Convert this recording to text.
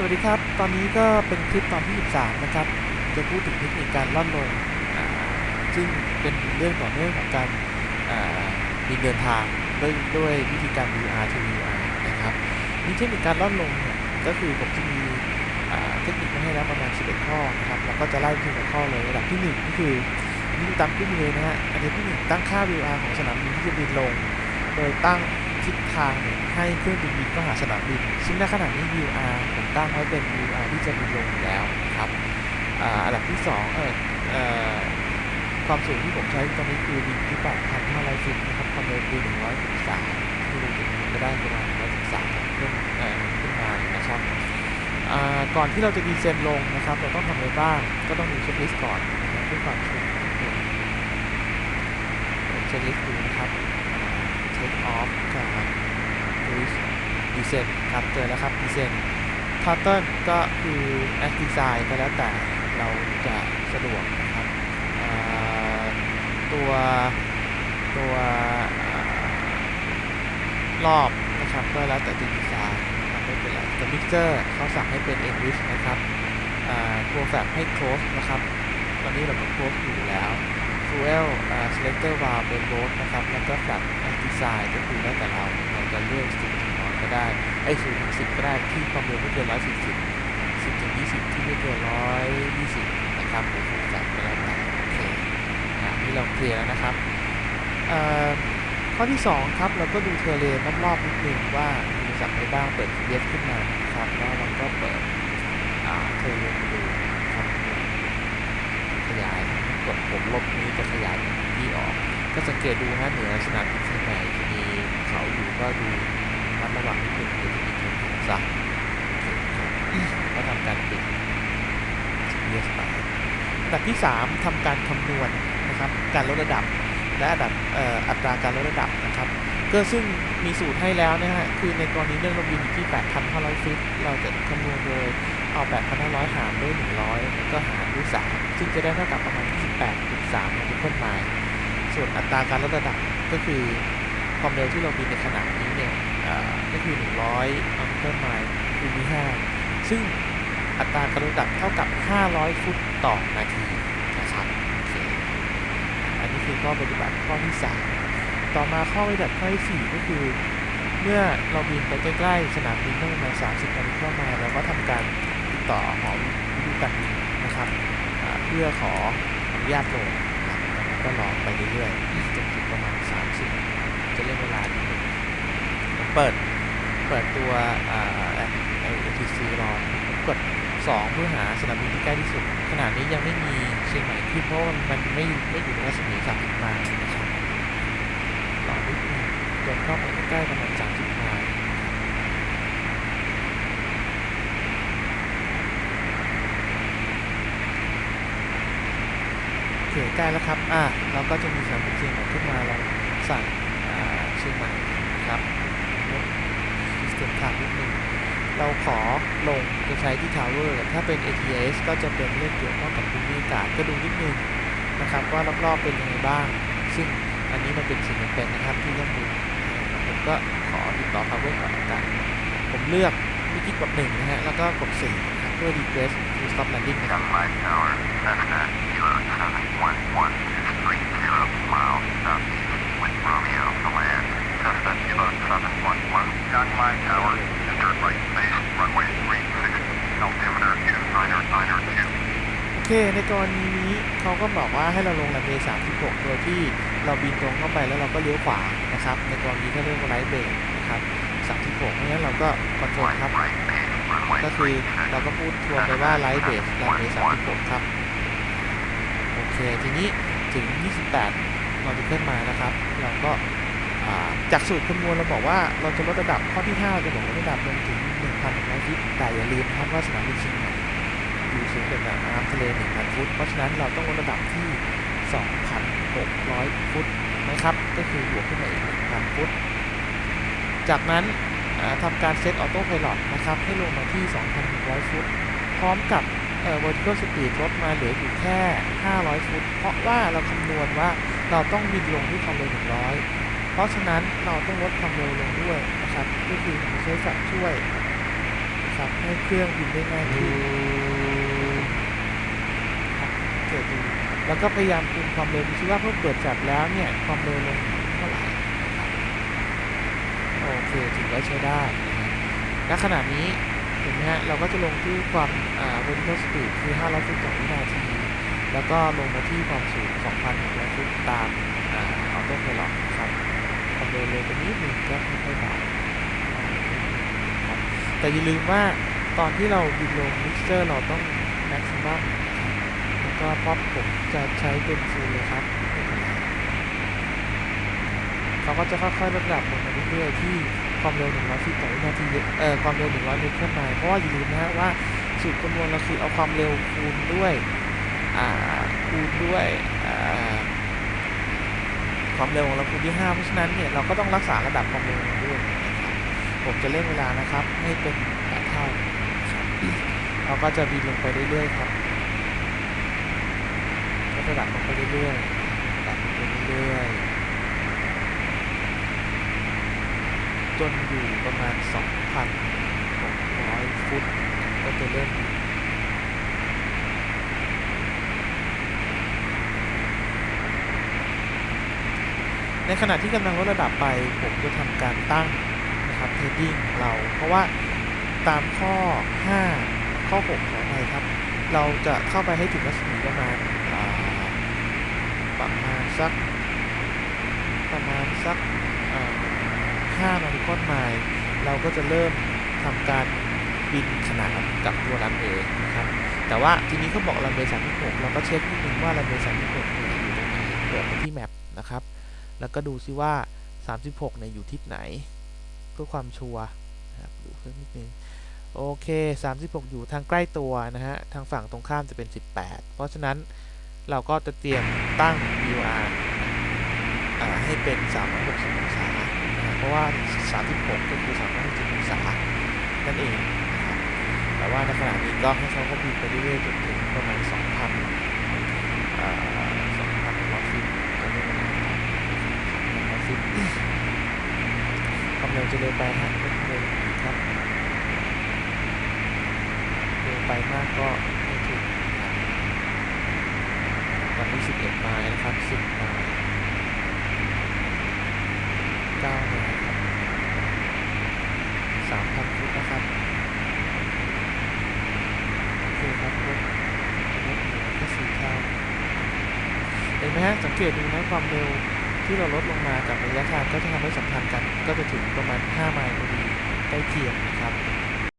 สวัสดีครับ ตอนนี้ก็เป็นคลิปตอนที่ 13 นะครับ จะพูดถึงเทคนิคการล่อนลง ซึ่งเป็นเรื่องต่อเนื่องของการอ่าบินเดินทางด้วยด้วยวิธีการ VR to VR นะครับนี่เทคนิคการล่อนลงเนี่ยก็คือผมจะมีเทคนิคมาให้แล้วประมาณ 11 ข้อนะครับแล้วก็จะไล่ทีละข้อเลยระดับที่1ก็คืออันนี้ดูตามขึ้นเลยนะฮะอันดับที่ 1 ตั้งค่า VR ของสนามบินที่จะบินลง โดยตั้ง ทิศทางให้เครื่องบินบินเข้าหาสนามบิน ซึ่งในขณะนี้ VR ผมตั้งไว้เป็น VR ที่จะบินลงแล้วครับอันดับที่2เออเอ่อความสูงที่ผมใช้ตอนนี้คือบินที่8,500ฟิตนะครับความเร็วคือ113ที่เราจะบินก็ได้ประมาณ113ขึ้นเอ่อขึ้นมานะครับอ่าก่อนที่เราจะดีเซนลงนะครับ เราต้องทำอะไรบ้าง ก็ต้องดูเช็คลิสต์ก่อนนะครับด้วยความเช็คเช็คลิสต์ดูนะครับ take off กับ cruise descent ครับเจอแล้วครับ descent pattern ก็คือ as design ก็แล้วแต่เราจะสะดวกนะครับอ่าตัวตัวอ่ารอบนะครับก็แล้วแต่ดีไซน์นะครับไม่เป็นไรแต่ mixer เขาสั่งให้เป็น English นะครับอ่าตัวแฟลให้ close นะครับ ตอนนี้เราก็ close อยู่แล้ว fuel อ่า selector valve เป็น road นะครับ แล้วก็ flat as design ก็คือแล้วแต่เราเราจะเลือก10ถึงน้อยก็ได้ ไอ้0ถึง10ก็ได้ที่ความเร็วไม่เกิน140 10ถึง20 ที่ไม่เกิน120 นะครับหรือฟูลแฟลก็แล้วแต่โอเคนะนี่เราเคลียร์แล้วนะครับเอ่อข้อที่ 2 ครับ เราก็ดูเทเรนรอบๆนิดนึงว่ามีสัตว์อะไรบ้างเปิด GPS ขึ้นมาครับ แล้วเราก็เปิดอ่าเทอร์เรนดูนะครับ ขยายกดผมลบนี้จะขยายที่ออก ก็สังเก ตดูฮะเหนือสนามบินเชียงใหม่จะมีเขาอยู่ก็ดูระมัดระวังนิดนึงเดี๋ยวจะมีชนเขาซะโอเคครับก็ทำการปิด GPS ไปอันดับที่ 3ทำการคำนวณนะครับการลดระดับและอัดับอัตราการลดระดับนะครับก็ซึ่งมีสูตรให้แล้วนะฮะคือในกรณีเรื่องเราบินที่ 8,500ฟิตเราจะคำนวณโดยเอา 8,500 หารด้วย 100 แล้วก็หารด้วย 3 ซึ่งจะได้เท่ากับประมาณ 28.3นาทีพ่นไมล์ ส่วนอัตราการลดระดับก็คือความเร็วที่เราบินในขณะนี้เนี่ยเอ่อก็คือ 100นาทีพ่นไมล์คือมี5ซึ่งอัตราการลดระดับเท่ากับ 500 ฟุตต่อนาทีนะครับโอเคอันนี้คือข้อปฏิบัติข้อที่ 3 ต่อมาข้อปฏิบัติข้อที่ 4 ก็คือ เมื่อเราบินไปใกล้ๆ สนามบินเมื่อประมาณ 30นาทีเข้ามาเราก็ทำการติดต่อหอวิทยุการบินนะครับ เพื่อขออนุญาตลง นะครับแล้วก็รอไปเรื่อยๆจนถึงประมาณ 30 จะเล่นเวลานิดนึงผมเปิดเปิดตัวอ่าแอปไอ ATC รอกด 2 เพื่อหาสนามบินที่ใกล้ที่สุดขนาดนี้ยังไม่มีเชียงใหม่ขึ้นเพราะมันไม่ไม่อยู่ในรัศมี30ไมล์นะครับรอนิดนึงจนเข้าไปใกล้ประมาณ30ไมล์โอเคใกล้แล้วครับ อะเราก็จะมีสนามบินเชียงใหม่ขึ้นมาเราสั่งเชียงใหม่ครับลดซิสเต็มทางนิดนึงเราขอลงจะใช้ที่ทาวเวอร์ ถ้าเป็น ATS ก็จะเป็นเรื่องเกี่ยวข้องกับภูมิอากาศก็ดูนิดนึงนะครับว่ารอบๆเป็นยังไงบ้าง ซึ่งอันนี้มันเป็นสิ่งจำเป็นนะครับที่ต้องดูผมก็ขอติดต่อ power ก่อนกันผมเลือก วิธีกดหนึ่งนะฮะ แล้วก็กดสี่นะครับเพื่อ request to stop landing นะครับ Gunline Tower, turn right base, runway 36, altimeter 2992. โอเค ในกรณีนี้เขาก็บอกว่าให้เราลงรันเวย์36 โดยที่เราบินตรงเข้าไปแล้วเราก็เลี้ยวขวานะครับ ในกรณีก็เรียกว่าไลท์เบรกนะครับ 36เพราะฉะนั้นเราก็คอนโทรลครับ ก็คือเราก็พูดทวนไปว่าไลท์เบสรันเวย์36 ครับ โอเค ทีนี้ถึง 28เราจะขึ้นมานะครับ เราก็จากสูตรคำนวณเราบอกว่าเราจะลดระดับข้อที่5จะบอกลดระดับลงถึง1,100ฟิตแต่อย่าลืมนะครับว่าสนามบินเชียงใหม่อยู่สูงกว่าน้ำทะเล1,000ฟุตเพราะฉะนั้นเราต้องลดระดับที่ 2,600 ฟุตนะครับ ก็คือบวกขึ้นมาอีก1,000ฟุต จากนั้นอ่าทำการเซตออโต้ไพลอตนะครับให้ลงมาที่ 2,100 ฟุต พร้อมกับเอ่อ vertical speed ลดมาเหลืออยู่แค่ 500 ฟุต เพราะว่าเราคำนวณว่าเราต้องบินลงที่ความเร็ว 100 เพราะฉะนั้นเราต้องลดความเร็วลงด้วยนะครับก็คือใช้แฟลชช่วยนะครับรับให้เครื่องบินได้ง่ายขึ้นครับสังเกิดดูแล้วก็พยายามคุมความเร็วดูซิว่าเมื่อเปิดจัดแล้วเนี่ยความเร็วลงเท่าไหร่นะครับ โอถือว่าใช้ได้นะฮะณขณะนี้เห็นไหมฮะเราก็จะลงที่ความอ่า vertical speed คือ500ฟุตต่อวินาที แล้วก็ลงมาที่ความสูง2,600ฟุตตามอ่าออโต้ไพลอตครับความเร็วเลยไปนิดนึงก็ค่อยๆเบาครับแต่อย่าลืมว่าตอนที่เราบินลงมิกเซอร์เราต้อง maximum แล้วก็ป๊อปผมจะใช้เป็นฟูลเลยครับ เรเขาก็จะค่อยๆลดระดับลงมาเรื่อยๆที่ความเร็ว 100ฟุตต่อวินาทีเอ่อความเร็ว 100เมตรขึ้นมาเพราะว่าอย่าลืมนะฮะว่าสูตรคำนวณเราคือเอาความเร็วคูณด้วยอ่าคูณด้วยอ่าความเร็วของเราคูณที่5เพราะฉะนั้นเนี่ยเราก็ต้องรักษาระดับความเร็วด้วยผมจะเร่งเวลานะครับให้เป็น8เท่าเราก็จะบินลงไปเรื่อยๆครับก็ระดับลงไปเรื่อยๆระดับลงไปเรื่อยๆ จนอยู่ประมาณ 2,600 ฟุต ก็จะเริ่มในขณะที่กำลังลดระดับไป ผมจะทำการตั้งนะครับเทดดิ้งเรา เพราะว่าตามข้อ 5 ข้อ 6 ขออภัยครับ เราจะเข้าไปให้ถึงรัศมีประมาณประมาณสักประมาณสัก อ่า5นาฬิกาไมล์เราก็จะเริ่มทำการบินขนานกับตัวรันเวย์นะครับ แต่ว่าทีนี้เขาบอกรันเวย์36เราก็เช็คนิดนึงว่ารันเวย์36เนี่ยอยู่ตรงไหนเปิดไปที่แมปนะครับ แล้วก็ดูซิว่า 36เนี่ยอยู่ทิศไหน เพื่อความชัวร์นะครับดูเพิ่มนิดนึงโอเค 36 อยู่ทางใกล้ตัวนะฮะ ทางฝั่งตรงข้ามจะเป็น 18 เพราะฉะนั้นเราก็จะเตรียมตั้ง VOR ให้เป็น 360องศานะฮะเพ ราะว่า 36 ก็คือ360องศานั่นเองนะครับแต่ว่าในขณะนี้ก็ให้เขาก็บินไปเรื่อยๆจนถึงประมาณ 2,000อ่า2,000ร้อฟิตก็เรียกว่า2,000ร้อฟิตความเร็วจะเร็วไปฮะเร็วครับเร็วไปมากก็ไม่ถึงนะครับตอนนี้11ไมล์นะครับ10ไมล์ 9ไมล์ครับ3,000ฟุตนะครับโอเคครับรถรถเหลือแค่สี่เท่าเห็นไหมฮะสังเกตดูนะความเร็วที่เราลดลงมากับระยะทางก็จะทำให้สัมพันธ์กัน ก็จะถึงประมาณ 5 ไมล์พอดีใกล้เคียงนะครับ